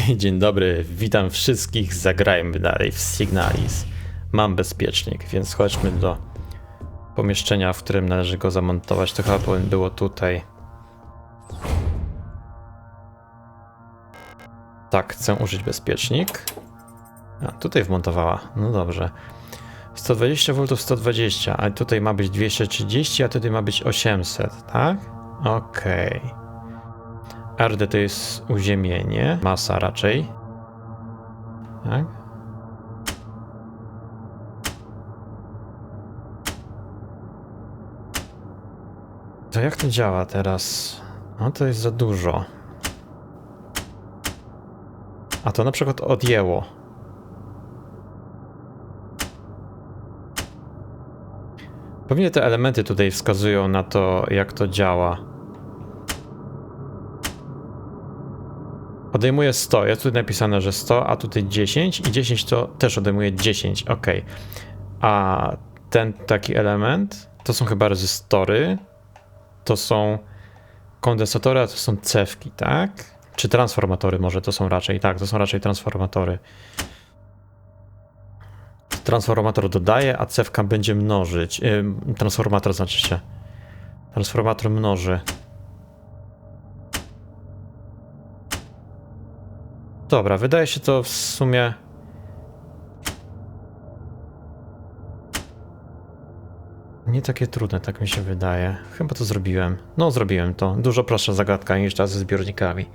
Dzień dobry, witam wszystkich. Zagrajmy dalej w Signalis. Mam bezpiecznik, więc chodźmy do pomieszczenia, w którym należy go zamontować. To chyba było tutaj. Tak, chcę użyć bezpiecznik. A, tutaj wmontowała. No dobrze. 120 V 120, a tutaj ma być 230, a tutaj ma być 800, tak? Okej. RD to jest uziemienie, masa raczej. Tak? To jak to działa teraz? No to jest za dużo. A to na przykład odjęło. Pewnie te elementy tutaj wskazują na to, jak to działa. Odejmuje 100. Jest tutaj napisane, że 100, a tutaj 10 i 10 to też odejmuje 10. Ok. A ten taki element to są chyba rezystory. To są kondensatory, a to są cewki, tak? Czy transformatory może to są raczej? Tak, to są raczej transformatory. Transformator dodaje, a cewka będzie mnożyć. Transformator znaczy się. Transformator mnoży. Dobra, wydaje się to w sumie. Nie takie trudne, tak mi się wydaje. Chyba to zrobiłem. No, zrobiłem to. Dużo prostsza zagadka niż ta ze zbiornikami.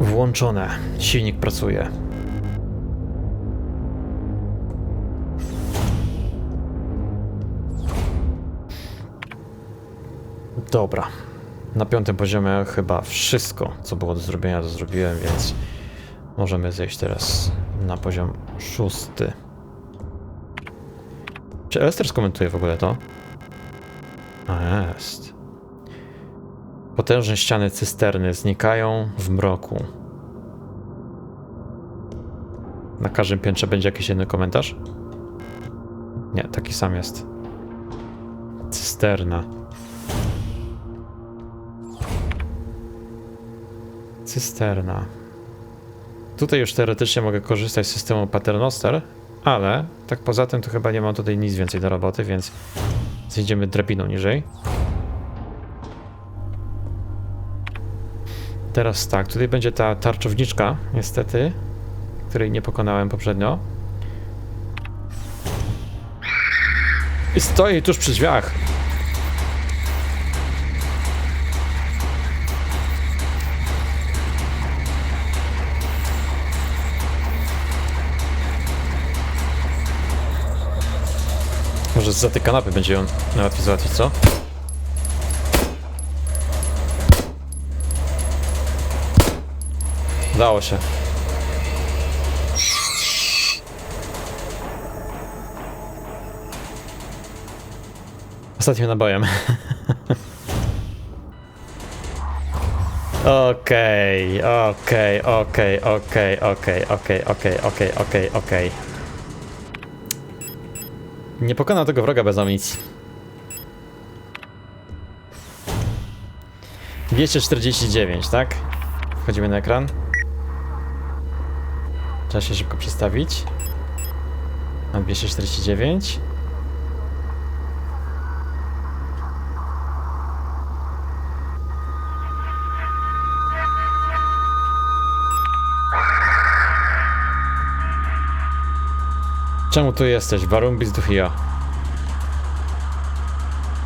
Włączone. Silnik pracuje. Dobra. Na piątym poziomie chyba wszystko, co było do zrobienia, to zrobiłem, więc możemy zejść teraz na poziom szósty. Czy Elster skomentuje w ogóle to? A jest. Potężne ściany cysterny znikają w mroku. Na każdym piętrze będzie jakiś jeden komentarz? Nie, taki sam jest. Cysterna. Cysterna. Tutaj już teoretycznie mogę korzystać z systemu Paternoster, ale tak poza tym to chyba nie mam tutaj nic więcej do roboty, więc zjedziemy drabiną niżej. Teraz tak, tutaj będzie ta tarczowniczka, niestety, której nie pokonałem poprzednio. I stoi tuż przy drzwiach. Może za tej kanapy będzie ją najłatwiej załatwić, co? Dało się. Ostatnim nabojem. Okej, okej, okej, okej, okej, okej, okej, okej, okej, okej. Nie pokonał tego wroga bez amunicji. 249, tak? Wchodzimy na ekran. Trzeba się szybko przestawić. Mam 249. Czemu tu jesteś? Warumbis Duchia.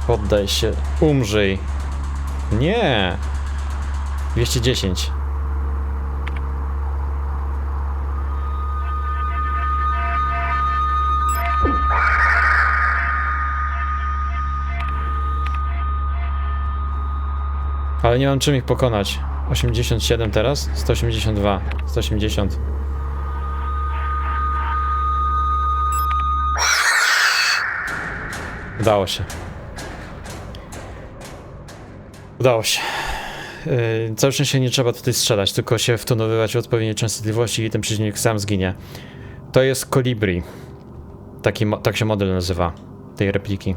Poddaj się. Umrzyj. Nie. 210. Ale nie mam czym ich pokonać. 87 teraz? 182. 180. Udało się. Udało się. Yy, całe szczęście nie trzeba tutaj strzelać, tylko się wtonowywać w odpowiedniej częstotliwości i ten przeciwnik sam zginie. To jest Kolibri. Tak się model nazywa tej repliki.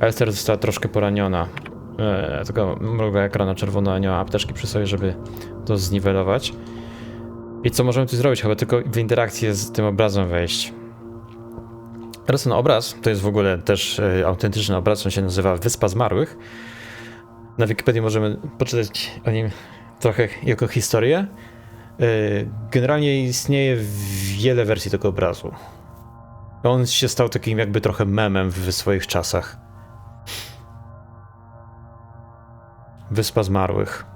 Esther została troszkę poraniona. E, tylko mruga ekrana czerwona, nie ma apteczki przy sobie, żeby to zniwelować. I co możemy tu zrobić? Chyba tylko w interakcję z tym obrazem wejść. Teraz ten obraz, to jest w ogóle też e, autentyczny obraz, on się nazywa Wyspa Zmarłych. Na Wikipedii możemy poczytać o nim trochę jako historię. E, generalnie istnieje wiele wersji tego obrazu. On się stał takim jakby trochę memem w swoich czasach. Wyspa Zmarłych,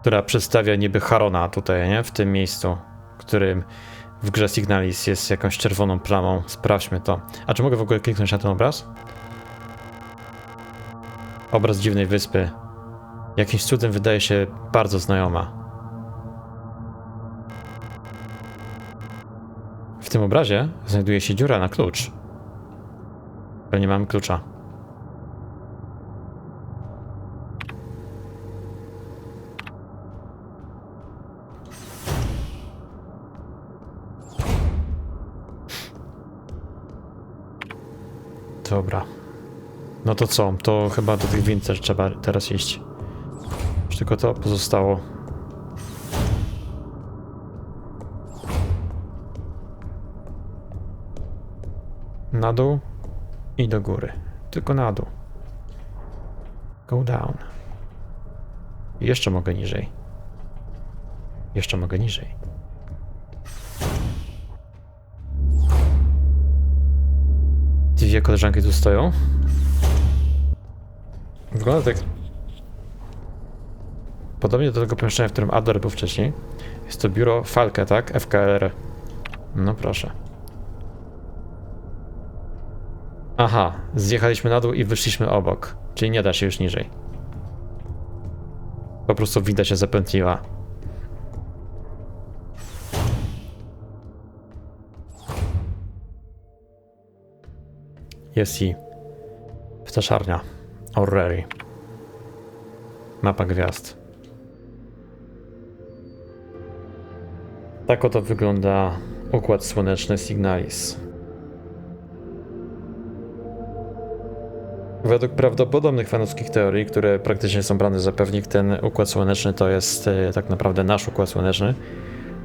która przedstawia niby Harona tutaj, nie? W tym miejscu, którym w grze Signalis jest jakąś czerwoną plamą. Sprawdźmy to. A czy mogę w ogóle kliknąć na ten obraz? Obraz dziwnej wyspy. Jakimś cudem wydaje się bardzo znajoma. W tym obrazie znajduje się dziura na klucz. Ale nie mam klucza. Dobra. No to co? To chyba do tych trzeba teraz iść. Już tylko to pozostało. Na dół i do góry. Tylko na dół. Go down. Jeszcze mogę niżej. Jeszcze mogę niżej. Dwie koleżanki tu stoją. Wygląda tak. Podobnie do tego pomieszczenia, w którym Adler był wcześniej. Jest to biuro Falke, tak? FKR. No proszę. Aha, zjechaliśmy na dół i wyszliśmy obok. Czyli nie da się już niżej. Po prostu winda się zapętliła. Jest i ptaszarnia. Orrery. Mapa gwiazd. Tak oto wygląda układ słoneczny Signalis. Według prawdopodobnych fanowskich teorii, które praktycznie są brane za pewnik, ten układ słoneczny to jest e, tak naprawdę nasz układ słoneczny.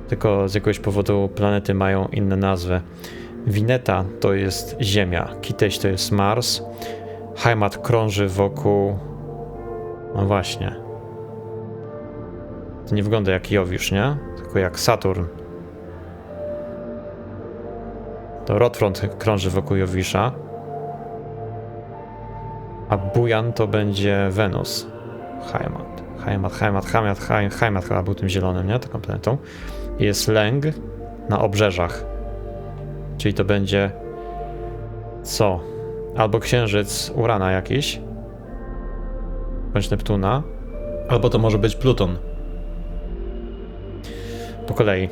Tylko z jakiegoś powodu planety mają inne nazwy. Wineta to jest Ziemia, Kiteś to jest Mars, Heimat krąży wokół. No właśnie. To nie wygląda jak Jowisz, nie? Tylko jak Saturn. To Rotfront krąży wokół Jowisza. A Bujan to będzie Wenus. Heimat. Heimat, Heimat, Heimat, Heimat, Heimat chyba był tym zielonym, nie? Taką planetą. Jest Lęg na obrzeżach. Czyli to będzie co? Albo księżyc Urana jakiś, bądź Neptuna, albo to może być Pluton. Po kolei.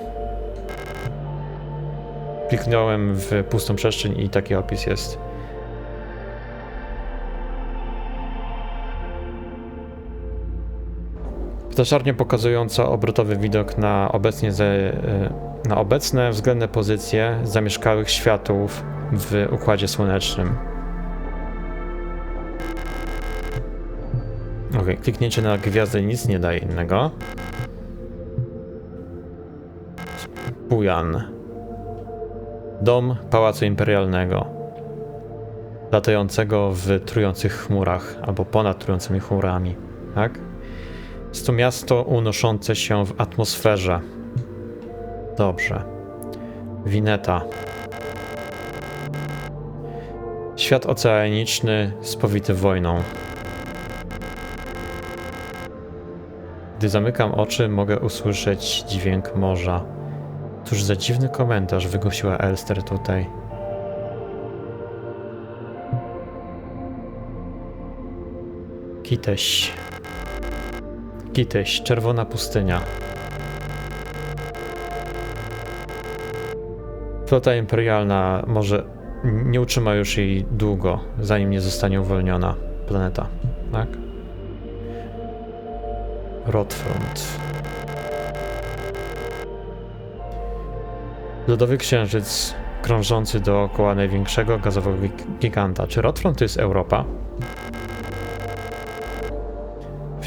Kliknąłem w pustą przestrzeń i taki opis jest. Ptaszarnia pokazująca obrotowy widok na obecnie ze, na obecne względne pozycje zamieszkałych światów w Układzie Słonecznym. Ok, kliknięcie na gwiazdę nic nie daje innego. Bujan. Dom Pałacu Imperialnego. Latającego w trujących chmurach, albo ponad trującymi chmurami, tak? Jest to miasto unoszące się w atmosferze. Dobrze. Wineta. Świat oceaniczny spowity wojną. Gdy zamykam oczy, mogę usłyszeć dźwięk morza. Cóż za dziwny komentarz wygłosiła Elster tutaj. Kiteś. Kiteś, czerwona pustynia. Flota imperialna może nie utrzyma już jej długo, zanim nie zostanie uwolniona planeta, tak? Rotfront. Lodowy księżyc krążący dookoła największego gazowego giganta. Czy Rotfront to jest Europa?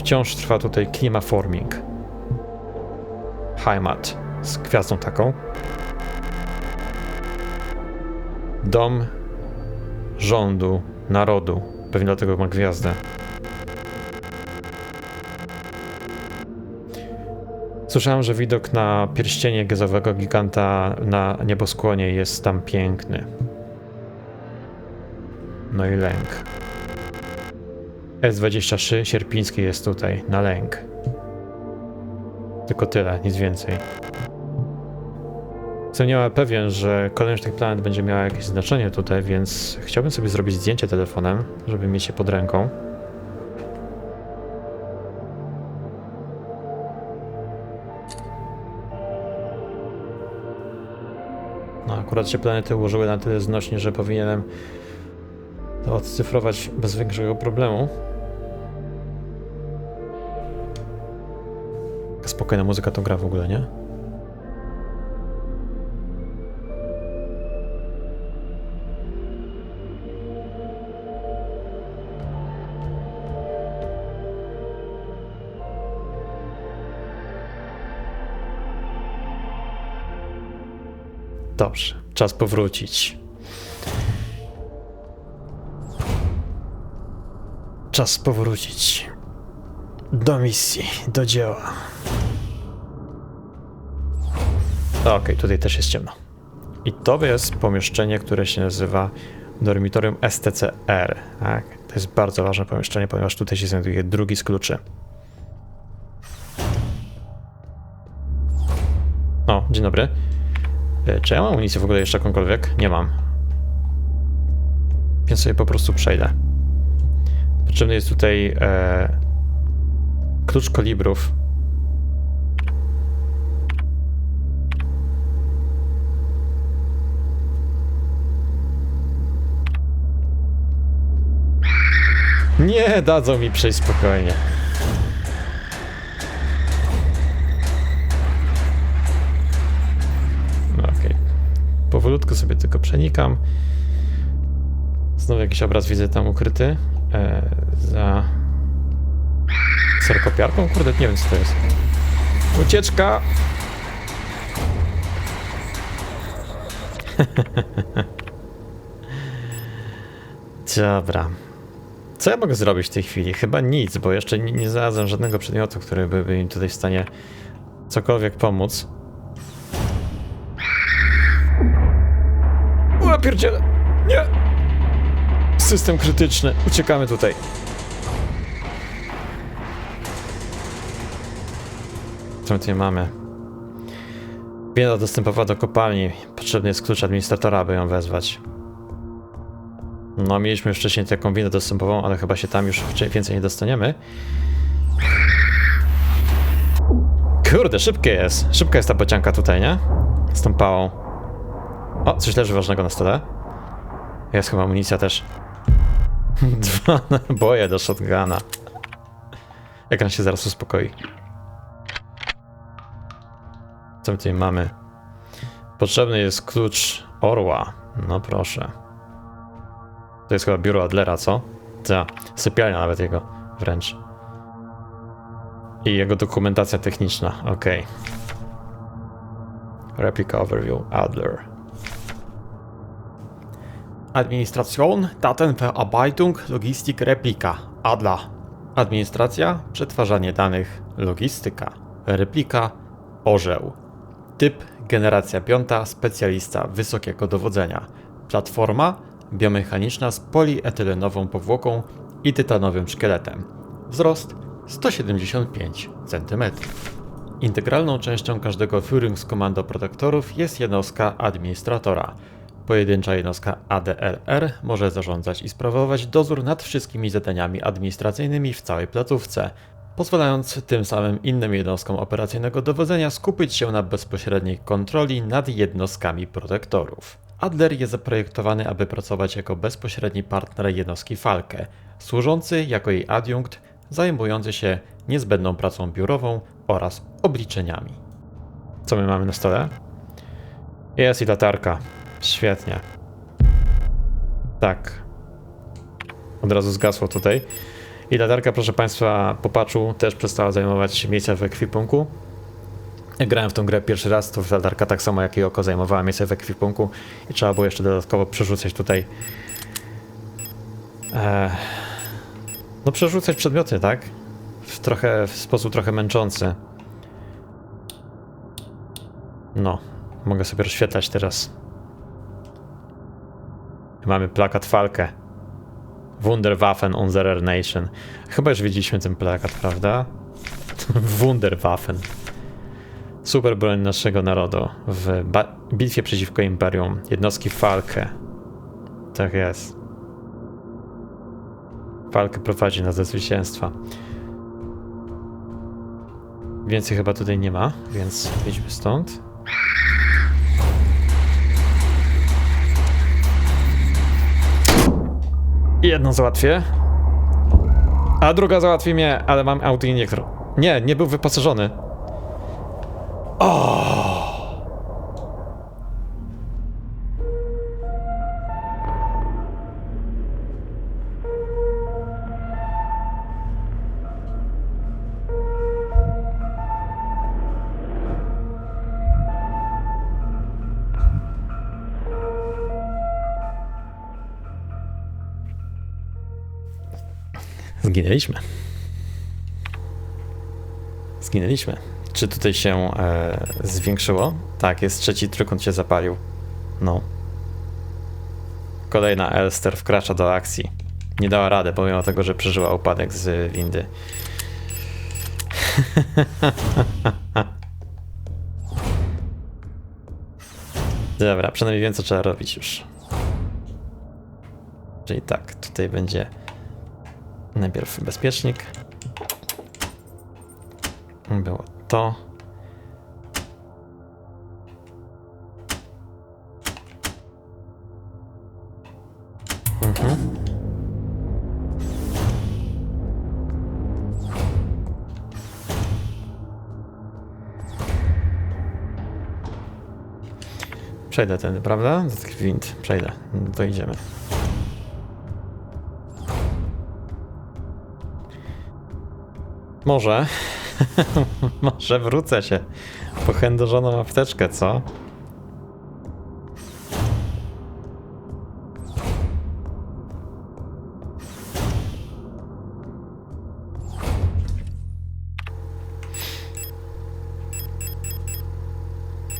Wciąż trwa tutaj klimaforming. Heimat z gwiazdą taką. Dom rządu, narodu. Pewnie dlatego ma gwiazdę. Słyszałem, że widok na pierścienie gazowego giganta na nieboskłonie jest tam piękny. No i lęk. S23 sierpiński jest tutaj, na lęk. Tylko tyle, nic więcej. Jestem niemal pewien, że kolejność tych planet będzie miała jakieś znaczenie tutaj, więc chciałbym sobie zrobić zdjęcie telefonem, żeby mieć je pod ręką. No, akurat się planety ułożyły na tyle znośnie, że powinienem to odcyfrować bez większego problemu. Spokojna muzyka to gra w ogóle, nie? Dobrze, czas powrócić. Czas powrócić do misji, do dzieła. Okej, tutaj też jest ciemno. I to jest pomieszczenie, które się nazywa dormitorium STCR. Tak? To jest bardzo ważne pomieszczenie, ponieważ tutaj się znajduje drugi z kluczy. O, dzień dobry. E, Czy ja mam amunicję w ogóle jeszcze jakąkolwiek? Nie mam. Więc sobie po prostu przejdę. Potrzebny jest tutaj e, klucz kolibrów. Nie dadzą mi przejść spokojnie. No, Okej. Powolutku sobie tylko przenikam. Znowu jakiś obraz widzę tam ukryty. E, za serkopiarką? Kurde, nie wiem co to jest. Ucieczka! Dobra. Co ja mogę zrobić w tej chwili? Chyba nic, bo jeszcze nie, nie znalazłem żadnego przedmiotu, który by, by mi tutaj w stanie cokolwiek pomóc. O, pierdziele! Nie! System krytyczny. Uciekamy tutaj. Co my tutaj mamy? Bieda dostępowa do kopalni. Potrzebny jest klucz administratora, aby ją wezwać. No, mieliśmy już wcześniej taką winę dostępową, ale chyba się tam już więcej nie dostaniemy. Kurde, szybkie jest. Szybka jest ta bocianka tutaj, nie? Z tą pałą. O, coś leży ważnego na stole. Jest chyba amunicja też. Dwa naboje do shotguna. Ekran się zaraz uspokoi. Co my tutaj mamy? Potrzebny jest klucz orła. No proszę. To jest chyba biuro Adlera, co? Ta, sypialnia nawet jego wręcz. I jego dokumentacja techniczna, okej. Replica Overview Adler. Administration, Datenverarbeitung, Logistik, Replika. Adler. Administracja, przetwarzanie danych, logistyka. Replika, orzeł. Typ, generacja piąta, specjalista wysokiego dowodzenia. Platforma, biomechaniczna z polietylenową powłoką i tytanowym szkieletem. Wzrost 175 cm. Integralną częścią każdego Führungskommando protektorów jest jednostka administratora. Pojedyncza jednostka ADLR może zarządzać i sprawować dozór nad wszystkimi zadaniami administracyjnymi w całej placówce, pozwalając tym samym innym jednostkom operacyjnego dowodzenia skupić się na bezpośredniej kontroli nad jednostkami protektorów. Adler jest zaprojektowany, aby pracować jako bezpośredni partner jednostki Falke, służący jako jej adiunkt, zajmujący się niezbędną pracą biurową oraz obliczeniami. Co my mamy na stole? Jest i latarka. Świetnie. Tak. od razu zgasło tutaj. I latarka, proszę Państwa, po też przestała zajmować miejsce w ekwipunku. Grałem w tą grę pierwszy raz, to latarka tak samo jak i oko zajmowała miejsce w ekwipunku i trzeba było jeszcze dodatkowo przerzucać tutaj e, no przerzucać przedmioty, tak? W trochę, w sposób trochę męczący. No, mogę sobie rozświetlać teraz. Mamy plakat Falkę. Wunderwaffen unserer Nation. Chyba już widzieliśmy ten plakat, prawda? Wunderwaffen. Super broń naszego narodu w bitwie przeciwko Imperium. Jednostki Falkę. Tak jest. Falkę prowadzi nas do zwycięstwa. Więcej chyba tutaj nie ma, więc idźmy stąd. Jedną załatwię. A druga załatwi mnie, ale mam autoiniektor. Nie, nie był wyposażony. Zginęliśmy. Zginęliśmy. Czy tutaj się e, zwiększyło? Tak, jest trzeci trójkąt się zapalił. No. Kolejna Elster wkracza do akcji. Nie dała rady, pomimo tego, że przeżyła upadek z windy. Dobra, przynajmniej wiem, co trzeba robić już. Czyli tak, tutaj będzie Najpierw bezpiecznik. Było to. Mhm. Przejdę tędy, prawda? Do tych wind. Przejdę. To idziemy. Może. Może wrócę się po chędożoną apteczkę, co?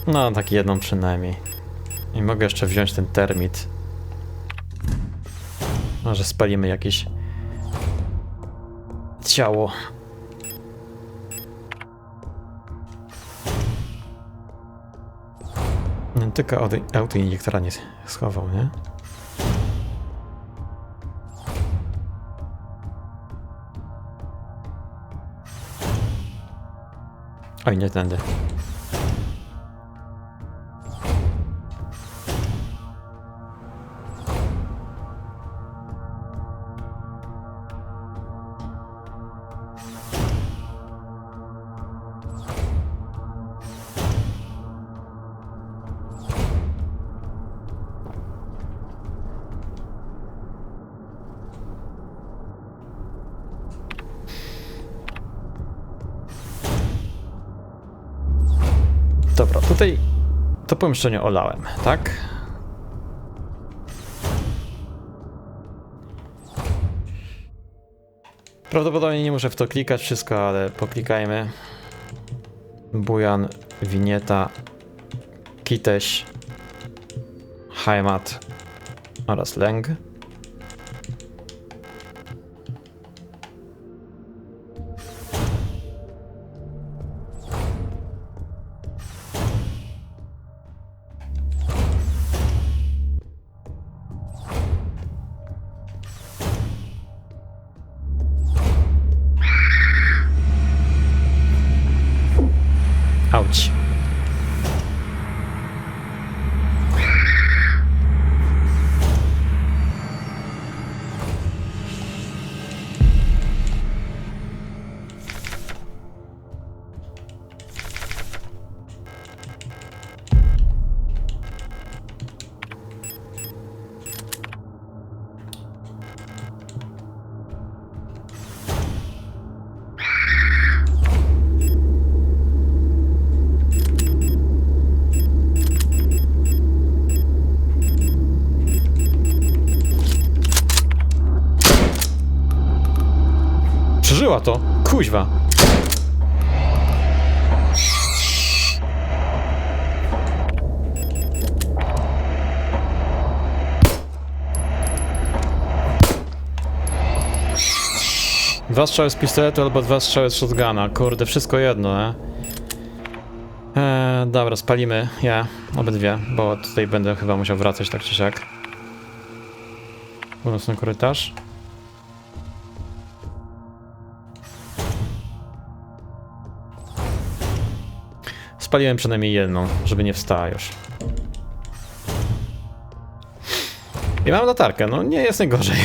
No, tak jedną przynajmniej. I mogę jeszcze wziąć ten termit. Może spalimy jakieś ciało. Tylko auto- autoiniektora nie schował, nie? Oj, nie tędy. Dobra, tutaj to pomieszczenie olałem, tak? Prawdopodobnie nie muszę w to klikać wszystko, ale poklikajmy. Bujan, winieta, kiteś, heimat oraz lęg. Przeżyła to! Kuźwa! Dwa strzały z pistoletu albo dwa strzały z shotguna. Kurde, wszystko jedno, e? Eee, dobra, spalimy ja obydwie, bo tutaj będę chyba musiał wracać tak czy siak. Północny korytarz. Spaliłem przynajmniej jedną, żeby nie wstała już. I mam latarkę, no nie jest najgorzej.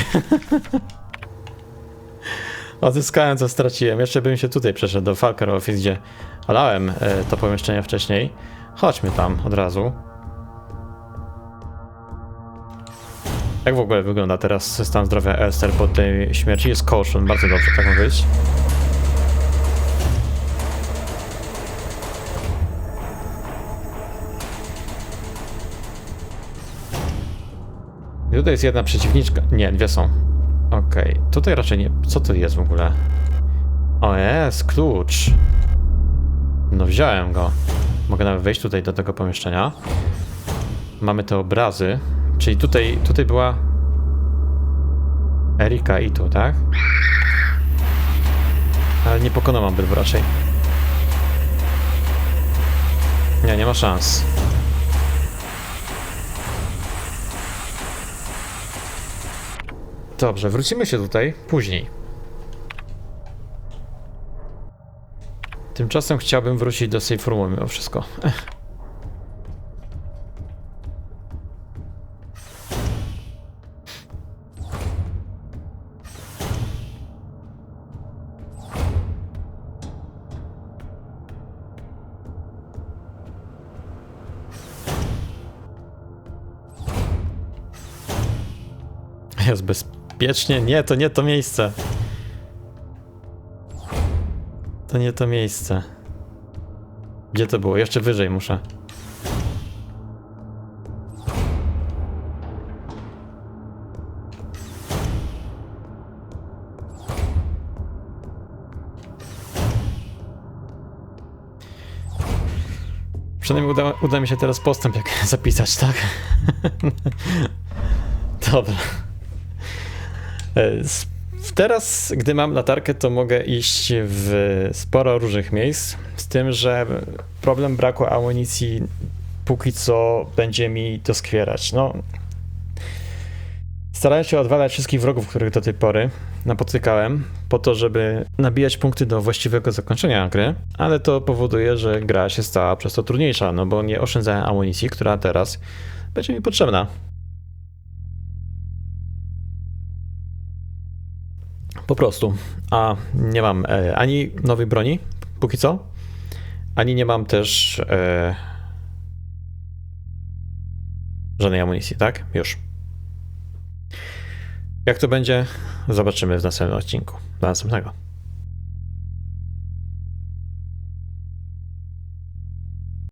Odzyskałem co straciłem. Jeszcze bym się tutaj przeszedł do Falker Office, gdzie olałem e, to pomieszczenie wcześniej. Chodźmy tam od razu. Jak w ogóle wygląda teraz stan zdrowia Esther po tej śmierci? Jest caution, bardzo dobrze, tak ma być. Tutaj jest jedna przeciwniczka. Nie, dwie są. Okej, tutaj raczej nie. Co to jest w ogóle? O, jest klucz. No, wziąłem go. Mogę nawet wejść tutaj do tego pomieszczenia. Mamy te obrazy. Czyli tutaj, tutaj była Erika i tu, tak? Ale nie pokonam obydwu raczej. Nie, nie ma szans. Dobrze, wrócimy się tutaj później. Tymczasem chciałbym wrócić do safe roomu mimo wszystko. Jest bezpiecznie? Nie, to nie to miejsce. To nie to miejsce. Gdzie to było? Jeszcze wyżej muszę. Przynajmniej uda, uda mi się teraz postęp jak zapisać, tak? Dobra. E, Teraz, gdy mam latarkę, to mogę iść w sporo różnych miejsc, z tym, że problem braku amunicji póki co będzie mi doskwierać. No, starałem się odwalać wszystkich wrogów, których do tej pory napotykałem, po to, żeby nabijać punkty do właściwego zakończenia gry, ale to powoduje, że gra się stała przez to trudniejsza, no bo nie oszczędzałem amunicji, która teraz będzie mi potrzebna. Po prostu. A nie mam e, ani nowej broni, póki co, ani nie mam też e, żadnej amunicji, tak? Już. Jak to będzie, zobaczymy w następnym odcinku. Do następnego.